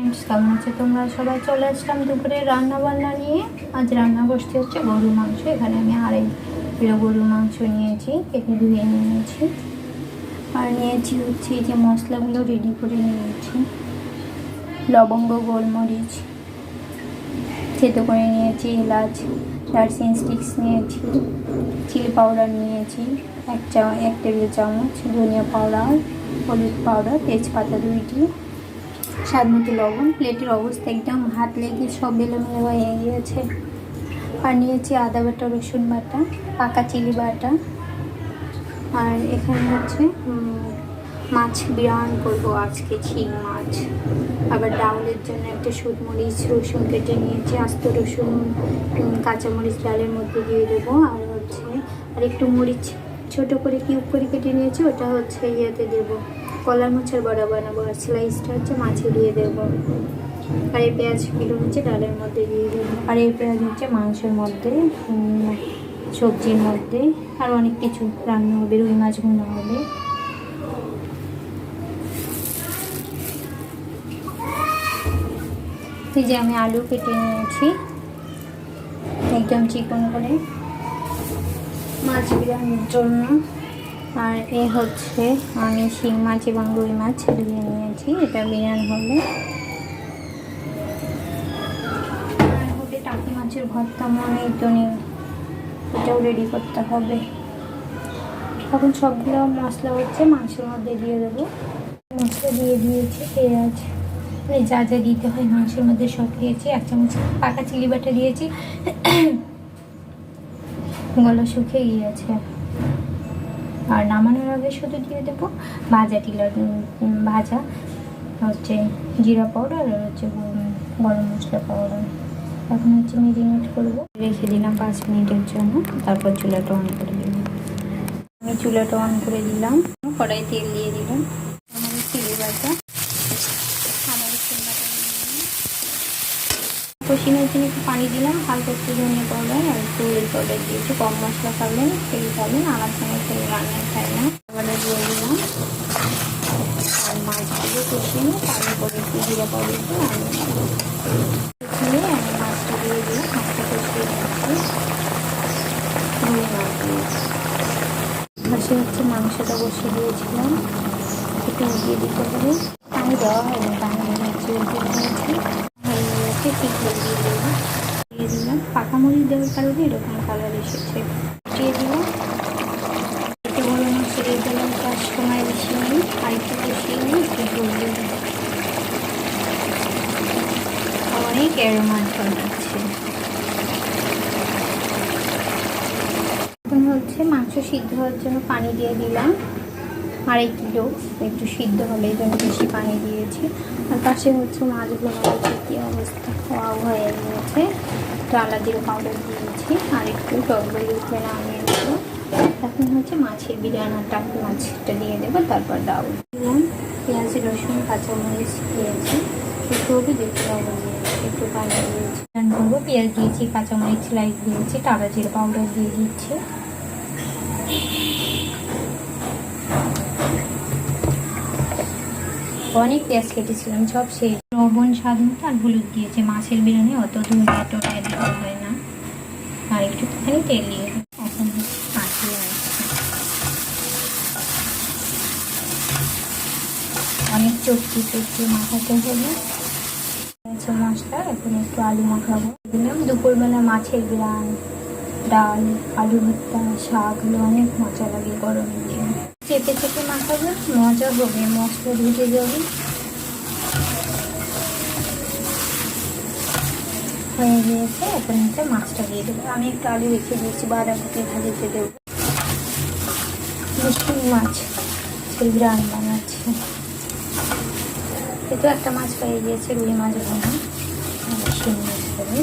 কেমন তোমরা? সবাই চলে আসলাম দুপুরে রান্না বান্না নিয়ে। আজ রান্না বসতে হচ্ছে গরু মাংস। এখানে আমি আড়াই কিলো গরু মাংস নিয়েছি, কেটে ধুয়ে নিয়েছি। আর নিয়েছি হচ্ছে যে মশলাগুলো রেডি করে নিয়েছি। লবঙ্গ, গোলমরিচ থেতো করে নিয়েছি, এলাচ, দারচিনি স্টিক্স নিয়েছি চিলি পাউডার নিয়েছি, এক চা, এক টেবিল চামচ, ধনিয়া পাউডার হলুদ পাউডার তেজপাতা দুইটি স্বাদ মতো লবণ, প্লেটের অবস্থা একদম হাত লেগে সব এলোমেলো হয়ে গিয়েছে। আর নিয়েছি আদা বাটা, রসুন বাটা, পাকা চিলি বাটা। আর এখানে হচ্ছে মাছ বিরান করব আজকে ঝিং মাছ। আবার ডাউলের জন্য একটা সুদমরিচ রসুন কেটে নিয়েছি, আস্ত রসুন কাঁচামরিচ ডালের মধ্যে দিয়ে দেবো। আর হচ্ছে, আর একটু মরিচ ছোট করে কিউব করে কেটে নিয়েছি, ওটা হচ্ছে ইয়েতে দেবো। কলার মাছের বড়া বানাবো আর স্লাইসটা হচ্ছে মাছে দিয়ে দেবো। আর এই পেঁয়াজগুলো হচ্ছে ডালের মধ্যে দিয়ে দেবো। আর এই পেঁয়াজ হচ্ছে মাংসের মধ্যে সবজির মধ্যে, আর অনেক কিছু রান্না হবে, রুই মাছ ভুনা হবে। এই যে আমি আলু কেটে নিয়েছি, একদম চিকন করে। মাছ বিরিয়ানির জন্য। আর এ হচ্ছে, আমি শিং মাছ এবং রুই মাছ দিয়ে নিয়েছি, এটা বিরিয়ানি হবে। আর হবে টাকি মাছের ভর্তা মনে নেই, এটাও রেডি করতে হবে। এখন সবগুলো মশলা হচ্ছে মাংসের মধ্যে দিয়ে দেবো। মশলা দিয়ে দিয়েছি পেঁয়াজ। যা যা দিতে হয় মাংসের মধ্যে সব দিয়েছি। এক চামচ পাকা চিলি বাটা দিয়েছি। গলা শুকিয়ে গিয়েছে। আর নামানোর আগে শুধু দিয়ে দেবো ভাজা টিলার ভাজা, হচ্ছে জিরা পাউডার আর হচ্ছে গরম- মশলা পাউডার। এখন হচ্ছে মেরিনেট করব। রেখে দিলাম পাঁচ মিনিটের জন্য, তারপর চুলাটা অন করে দিলাম আমি চুলাটা অন করে দিলাম। কড়াই তেল দিয়ে দিলাম। চিলি ভাজা আমার চিন্তাটা কষিনের জন্য একটু পানি দিলাম, হালকা একটু ধনিয়া পাউডার আর একটু হলুদ পাউডার দিয়েছি কম মশলা খাবেন, তেল খাবেন আমার সঙ্গে তেল রান্না খাই না। আবার দিয়ে দিলাম। আর মাছগুলো কষিয়ে নিয়ে তারপরে একটু জিরা পাউডার দিয়ে আমি দিয়ে আমি মাছটা দিয়ে দিলাম, মাছটা কষিয়ে নিচ্ছি রুই মাছ দিয়েছি পাশে হচ্ছে মাংসটা বসিয়ে দিয়েছিলাম। একটু উঠিয়ে দিতে হবে। পানি দেওয়া হয়নি, পানি দিয়েছি উঠিয়ে দিয়েছি। গেছে ঠিক দিয়ে দিলাম। দিয়ে দিলাম। পাকা মরিচ দেওয়ার কারণে এরকম কালার এসেছে। দিয়ে দিলাম। একটু বড় মাছ দিলাম। তার সময় বেশি নেই আর একটু বেশি নেই একটু দিয়ে দিলাম। অনেক মাছ বানাচ্ছে হচ্ছে মাংস সিদ্ধ হওয়ার জন্য পানি দিয়ে দিলাম। আড়াই কিলো, একটু সিদ্ধ হলে এই জন্য বেশি পানি দিয়েছি। আর পাশে হচ্ছে মাছগুলো কী অবস্থা? খাওয়া হয়ে গিয়েছে। ডালা জিরে পাউডার দিয়েছি আর একটু টক দই উঠে নামিয়ে দেবো এখন হচ্ছে মাছের বিরিয়ানি আর মাছটা দিয়ে দেবো, তারপর দিলাম। পেঁয়াজ, রসুন, কাঁচামরিচ দিয়েছি। একটু দেখতে হবে একটু পানি দিয়েছি। করব পেঁয়াজ দিয়েছি, কাঁচামরিচ লাইট দিয়েছি টালা জিরে পাউডার দিয়ে দিচ্ছি। অনেক পেঁয়াজ কেটেছিলাম, সব সেই লবণ স্বাদ মতো আর হলুদ দিয়েছে। মাছের বিরিয়ানি অত ধনিয়া টনিয়া দিতে হয় না। আর একটুখানি তেল দিয়ে। এখন অনেক চটকি চটকি মাখাতে হবে। হচ্ছে মশলা, এখন একটু আলু মাখাবো। দিলাম দুপুরবেলা মাছের গ্রান, ডাল, আলু ভর্তা, শাক, এগুলো অনেক মজা লাগে গরমের দিনে। চেপে চেপে মাখাবে, মজা হবে, মশলা ঢুকে যাবে। হয়ে গিয়েছে এখন হচ্ছে মাছটা দিয়ে দেবো। আমি একটু আলু রেখে দিয়েছি বাঁধাকপি ভাজিতে দেবো। মিষ্টি মাছ গ্রান বানাচ্ছে। এতো একটা মাছ পেয়ে গিয়েছে, রুই মাছ ভাঙা শিং মাছ করে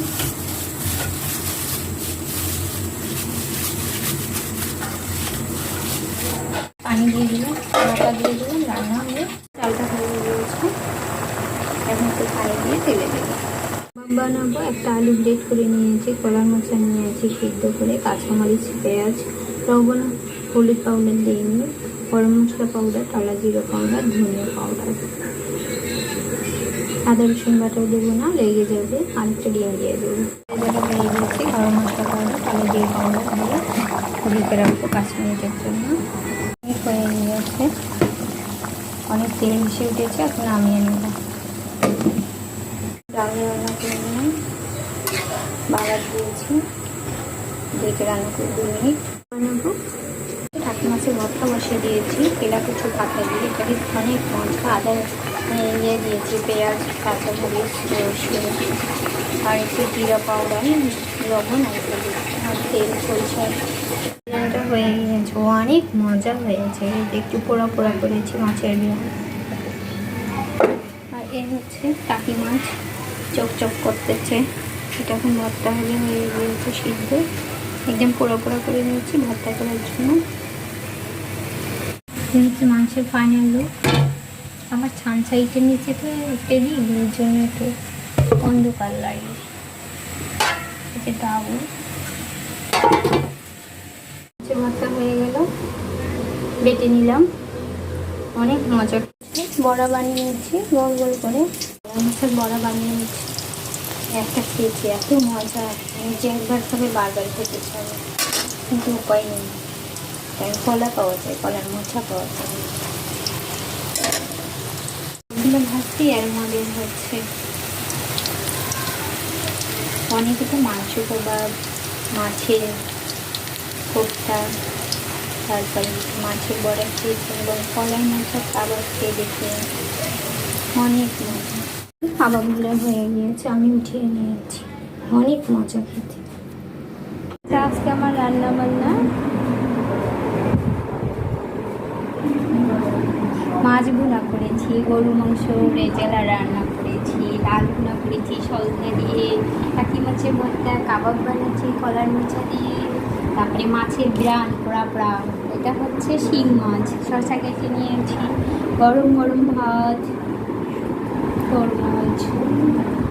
পানি দিয়ে দিলাম দিয়ে দিলাম রান্না হয়ে চালটা হয়ে গিয়েছে এখন একটু পানি দিয়ে তেলে দেবো বানাবো। একটা আলু ব্রেড করে নিয়েছি, কলার মোচা নিয়েছি, সিদ্ধ করে কাঁচামরিচ, পেঁয়াজ, লবণ, হলুদ পাউডার দিয়ে নিই গরম মশলা পাউডার টালা জিরো পাউডার ধনিয়া পাউডার আদা, রসুন বাটাও দেবো না, লেগে যাবে আর একটা ডিম দিয়ে দেবো। গেছে গরম মশলা পাউডার কালো দিয়ে পাউডার দিয়ে ঢেকে রাখব পাঁচ মিনিটের জন্য হয়ে গিয়েছে। অনেক তেল মিশে উঠেছে, এখন নামিয়ে নেব। ডাউনি রান্না করে নিয়ে বাগার দিয়েছি। ঢেকে রান্না করে দু মিনিট। বানাবো। টাকি মাছের ভর্তা বসিয়ে দিয়েছি। পেলা কিছু পাতা দিয়ে এখানে অনেক মশলা, আদা মানে ইয়ে দিয়েছি, পেঁয়াজ, কাঁচা মরিচ আর একটু জিরা পাউডার, লবণ আর তেল বিরিয়ানিটা হয়ে গিয়েছে। অনেক মজা হয়েছে। একটু পোড়া পোড়া করেছি মাছের বিরিয়ানি। আর এ হচ্ছে টাকি মাছ। চক চক করতেছে। এটা এখন ভর্তা হলে হয়ে গিয়েছে সিদ্ধ। একদম পোড়া পোড়া করে নিয়েছি ভর্তা করার জন্য। হচ্ছে মাংসের ফাইনাল লুক আমার ছান সাইটের নিচে তো টেলি এর জন্য একটু অন্ধকার লাগে। ডাবু। মাছের ভর্তা হয়ে গেল। বেটে নিলাম। অনেক মজা। বড়া বানিয়ে নিচ্ছি গোল গোল করে। বড়া বানিয়ে নিচ্ছি একটা খেয়েছি, এত মজা। যে একবার খাবে, বারবার খেতে চাই কিন্তু উপায় নেই। তাই কলা পাওয়া যায়, কলার মোছা পাওয়া যায়। এগুলো ভাবছি আর মধ্যে হচ্ছে অনেকে তো মাংস কাবাব, মাছের কোপ্তা, তারপরে মাছের বড়া খেয়েছে এবং কলাই মাছের কাবাব খেয়ে দেখে। অনেক মজা। কাবাবগুলো হয়ে গিয়েছে, আমি উঠিয়ে নিয়েছি। অনেক মজা খেতে। আজকে আমার রান্না বান্না মাছ ভুনা করেছি, গরু মাংস রেজেলা রান্না করেছি, ডাল ভুনা করেছি, সজনে দিয়ে কাকি মাছের ভর্তা কাবাব বানিয়েছি কলার মোচা দিয়ে, তারপরে মাছের ব্রান পোড়া পোড়া। এটা হচ্ছে শিং মাছ শসা কেটে নিয়েছি, গরম গরম ভাত তরমুজ